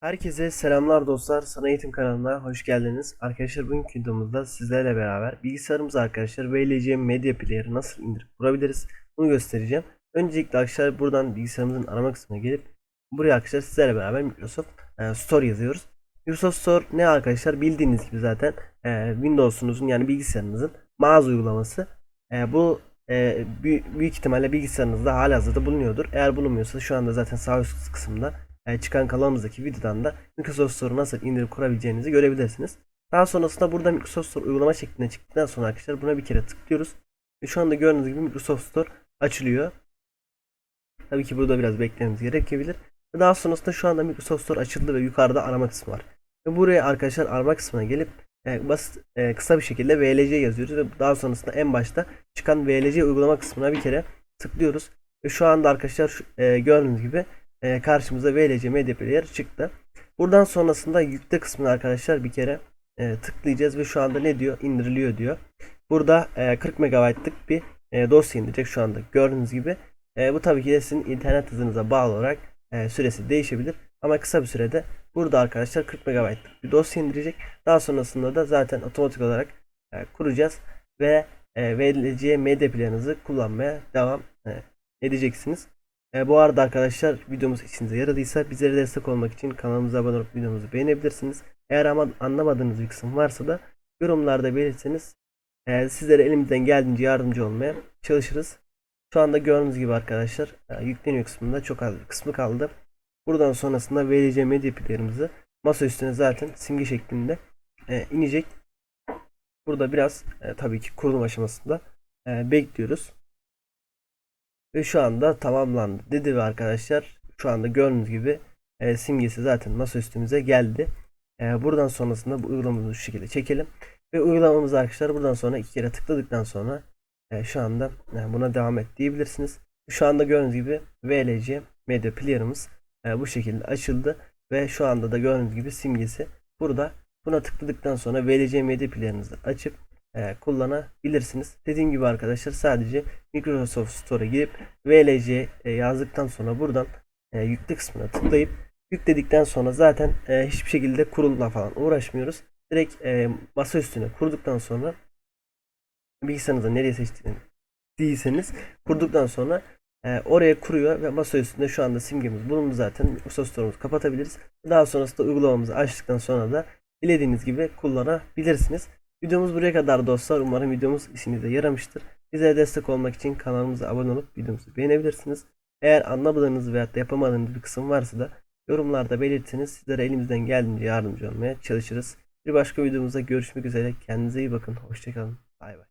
Herkese selamlar dostlar. Sana Eğitim kanalına hoş geldiniz. Arkadaşlar bugünkü videomuzda sizlerle beraber bilgisayarımıza arkadaşlar VLC Media Player'ı nasıl indirip kurabiliriz bunu göstereceğim. Öncelikle arkadaşlar buradan bilgisayarımızın arama kısmına gelip buraya arkadaşlar sizlerle beraber Microsoft e, Store yazıyoruz. Microsoft Store ne arkadaşlar bildiğiniz gibi zaten e, Windows'unuzun yani bilgisayarınızın mağaza uygulaması. E, bu e, büyük, ihtimalle bilgisayarınızda halihazırda bulunuyordur. Eğer bulunmuyorsa şu anda zaten sağ üst kısımda e, çıkan kanalımızdaki videodan da Microsoft Store'u nasıl indirip kurabileceğinizi görebilirsiniz. Daha sonrasında burada Microsoft Store uygulama şeklinde çıktıktan sonra arkadaşlar buna bir kere tıklıyoruz. Ve şu anda gördüğünüz gibi Microsoft Store açılıyor. Tabii ki burada biraz beklememiz gerekebilir. Daha sonrasında şu anda Microsoft Store açıldı ve yukarıda arama kısmı var. Ve buraya arkadaşlar arama kısmına gelip e, basit e, kısa bir şekilde VLC yazıyoruz ve daha sonrasında en başta çıkan VLC uygulama kısmına bir kere tıklıyoruz. Ve şu anda arkadaşlar e, gördüğünüz gibi e, karşımıza VLC Media Player çıktı. Buradan sonrasında yükle kısmına arkadaşlar bir kere e, tıklayacağız ve şu anda ne diyor? İndiriliyor diyor. Burada e, 40 MB'lık bir e, dosya indirecek şu anda gördüğünüz gibi. E, bu tabii ki de sizin internet hızınıza bağlı olarak e, süresi değişebilir. Ama kısa bir sürede burada arkadaşlar 40 MB'lık bir dosya indirecek. Daha sonrasında da zaten otomatik olarak e, kuracağız ve e, VLC Media Player'ınızı kullanmaya devam e, edeceksiniz. E, bu arada arkadaşlar videomuz işinize yaradıysa bizlere destek olmak için kanalımıza abone olup videomuzu beğenebilirsiniz. Eğer ama anlamadığınız bir kısım varsa da yorumlarda belirtseniz e, sizlere elimizden geldiğince yardımcı olmaya çalışırız. Şu anda gördüğünüz gibi arkadaşlar e, yükleniyor kısmında çok az bir kısmı kaldı. Buradan sonrasında VLC medya player'ımızı masa üstüne zaten simge şeklinde e, inecek. Burada biraz e, tabii ki kurulum aşamasında e, bekliyoruz. Ve şu anda tamamlandı dedi ve arkadaşlar şu anda gördüğünüz gibi e, simgesi zaten masa üstümüze geldi. E, buradan sonrasında bu uygulamamızı şu şekilde çekelim. Ve uygulamamızı arkadaşlar buradan sonra iki kere tıkladıktan sonra e, şu anda e, buna devam et diyebilirsiniz. Şu anda gördüğünüz gibi VLC Media Player'ımız e, bu şekilde açıldı. Ve şu anda da gördüğünüz gibi simgesi burada. Buna tıkladıktan sonra VLC Media Player'ınızı açıp e, kullanabilirsiniz. Dediğim gibi arkadaşlar sadece Microsoft Store'a girip VLC e, yazdıktan sonra buradan e, yükle kısmına tıklayıp yükledikten sonra zaten e, hiçbir şekilde kurulumla falan uğraşmıyoruz. Direkt e, masa üstüne kurduktan sonra bilgisayarınızda nereye seçtiğini değilseniz kurduktan sonra e, oraya kuruyor ve masa üstünde şu anda simgemiz bulundu zaten. Microsoft Store'umuzu kapatabiliriz. Daha sonrasında uygulamamızı açtıktan sonra da dilediğiniz gibi kullanabilirsiniz. Videomuz buraya kadar dostlar. Umarım videomuz işinize yaramıştır. Bize destek olmak için kanalımıza abone olup videomuzu beğenebilirsiniz. Eğer anlamadığınız veyahut da yapamadığınız bir kısım varsa da yorumlarda belirtiniz. Sizlere elimizden geldiğince yardımcı olmaya çalışırız. Bir başka videomuzda görüşmek üzere. Kendinize iyi bakın. Hoşçakalın. Bay bay.